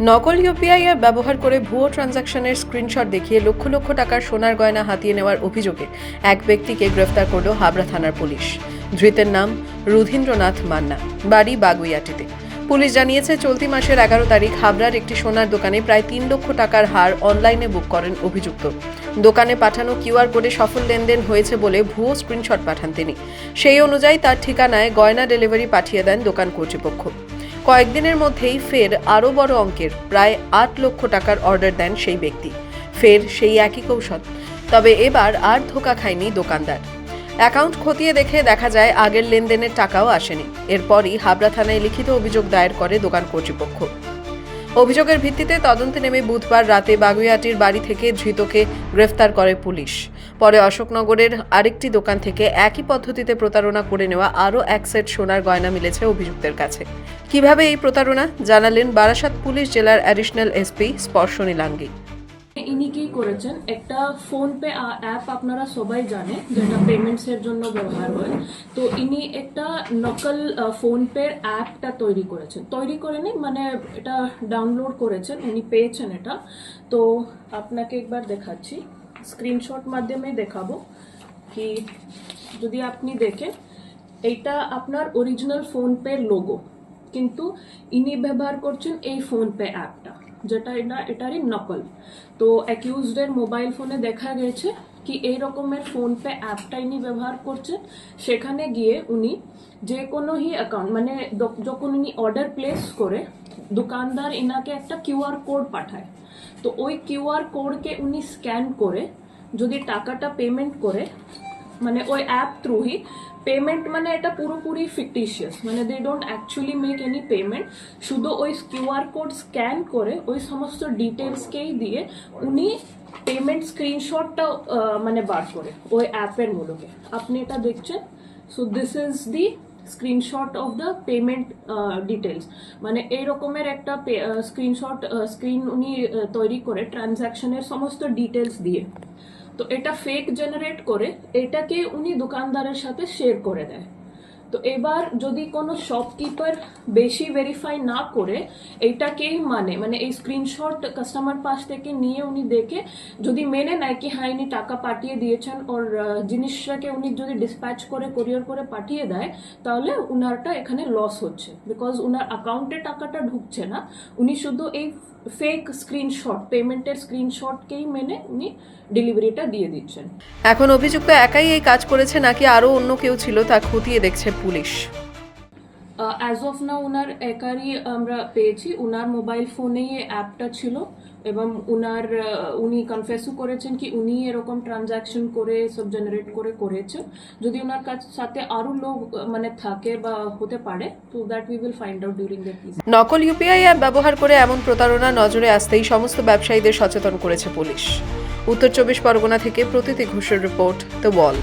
নকল UPI app ব্যবহার করে ভুয়ো ট্রানজাকশনের স্ক্রিনশট দেখিয়ে লক্ষ লক্ষ টাকার সোনার গয়না হাতিয়ে নেওয়ার অভিযোগে এক ব্যক্তিকে গ্রেফতার করল হাবড়া থানার পুলিশ। ধৃতের নাম রুধীন্দ্রনাথ মান্না, বাড়ি বাগুইয়াটিতে। পুলিশ জানিয়েছে, চলতি মাসের এগারো তারিখ হাবড়ার একটি সোনার দোকানে প্রায় তিন লক্ষ টাকার হার অনলাইনে বুক করেন অভিযুক্ত। দোকানে পাঠানো কিউআর কোডে সফল লেনদেন হয়েছে বলে ভুয়ো স্ক্রিনশট পাঠান তিনি। সেই অনুযায়ী তার ঠিকানায় গয়না ডেলিভারি পাঠিয়ে দেন দোকান কর্তৃপক্ষ। কয়েকদিনের মধ্যেই ফের আরও বড় অঙ্কের, প্রায় আট লক্ষ টাকার অর্ডার দেন সেই ব্যক্তি। ফের সেই একই কৌশল। তবে এবার আর ধোকা খায়নি দোকানদার। অ্যাকাউন্ট খতিয়ে দেখে দেখা যায় আগের লেনদেনের টাকাও আসেনি। এরপরই হাবড়া থানায় লিখিত অভিযোগ দায়ের করে দোকান কর্তৃপক্ষ। অভিযোগের ভিত্তিতে তদন্তে নেমে বুধবার রাতে বাগুইয়াটির বাড়ি থেকে ধৃতকে গ্রেফতার করে পুলিশ। পরে অশোকনগরের আরেকটি দোকান থেকে একই পদ্ধতিতে প্রতারণা করে নেওয়া আরও এক সেট সোনার গয়না মিলেছে অভিযুক্তের কাছে। কীভাবে এই প্রতারণা? জানালেন বারাসাত পুলিশ জেলার অ্যাডিশনাল এসপি স্পর্শনী লাঙ্গি। ইনি কি করেছেন? একটা ফোন পে অ্যাপ আপনারা সবাই জানে, যেটা পেমেন্টস এর জন্য ব্যবহার হয়। তো ইনি একটা নকল ফোন পে অ্যাপটা তৈরি করেছেন। তৈরি করে করেনি মানে এটা ডাউনলোড করেছেন, উনি পেয়েছেন এটা। তো আপনাকে একবার দেখাচ্ছি। স্ক্রিনশট মাধ্যমে দেখাবো কি যদি আপনি দেখেন, এইটা আপনার অরিজিনাল ফোনপে লোগো কিন্তু ইনি ব্যবহার করছেন এই ফোনপে অ্যাপটা যেটা এটা, এটারই নকল। তো অ্যাকিউজডের মোবাইল ফোনে দেখা গেছে কি এই রকমের ফোন পে অ্যাপটা ইনি ব্যবহার করছেন সেখানে গিয়ে উনি যে কোনো হি অ্যাকাউন্ট মানে যখন উনি অর্ডার প্লেস করে, দোকানদার ইনাকে একটা কিউআর কোড পাঠায়। তো ওই কিউআর কোডকে উনি স্ক্যান করে, যদি টাকাটা পেমেন্ট করে মানে ওই অ্যাপ থ্রুই পেমেন্ট মানে এটা পুরোপুরি ফিকটিশিয়াস মানে they don't actually make any payment শুধু ওই কিউআর কোড স্ক্যান করে ওই সমস্ত ডিটেলসকেই দিয়ে উনি পেমেন্ট স্ক্রিনশটটা মানে বার করে ওই অ্যাপের মূলকে। আপনি এটা দেখছেন? So this is the screenshot of the payment details মানে এই রকমের একটা স্ক্রিনশট স্ক্রিন উনি তৈরি করে ট্রানজ্যাকশনের সমস্ত ডিটেলস দিয়ে। তো এটা ফেক জেনারেট করে এটাকে উনি দোকানদারের সাথে শেয়ার করে দেয়। তো এবার যদি কোনো শপকিপার বেশি ভেরিফাই না করে এইটাকেই মানে মানে এই স্ক্রিনশট কাস্টমার পাশ থেকে নিয়ে উনি দেখে যদি মেনে নেয় কি হ্যাঁ ইনি টাকা পাঠিয়ে দিয়েছেন ওর জিনিসটাকে উনি যদি ডিসপ্যাচ করে কোরিয়ার করে পাঠিয়ে দেয়, তাহলে উনারটা এখানে লস হচ্ছে। বিকজ উনার অ্যাকাউন্টে টাকাটা ঢুকছে না, উনি শুধু এই ফেক স্ক্রিনশট পেমেন্টের স্ক্রিনশটকেই মেনে উনি ডেলিভারিটা দিয়ে দিচ্ছেন। এখন অভিযুক্ত একাই এই কাজ করেছে, নাকি আরও অন্য কেউ ছিল তা খতিয়ে দেখছে পুলিশ। অ্যাজ অফ না ওনার একারই আমরা পেয়েছি। ওনার মোবাইল ফোনেই এই অ্যাপটা ছিল এবং উনার উনি কনফেসও করেছেন কি উনি এরকম ট্রানজাকশন করে সব জেনারেট করে করেছেন যদি ওনার কাছ সাথে আরও লোক মানে থাকে বা হতে পারে তো that we will find out during the piece নকল ইউপিআই অ্যাপ ব্যবহার করে এমন প্রতারণা নজরে আসতেই সমস্ত ব্যবসায়ীদের সচেতন করেছে পুলিশ। উত্তর চব্বিশ পরগনা থেকে প্রতীতি ঘোষের রিপোর্ট দ্য ওয়াল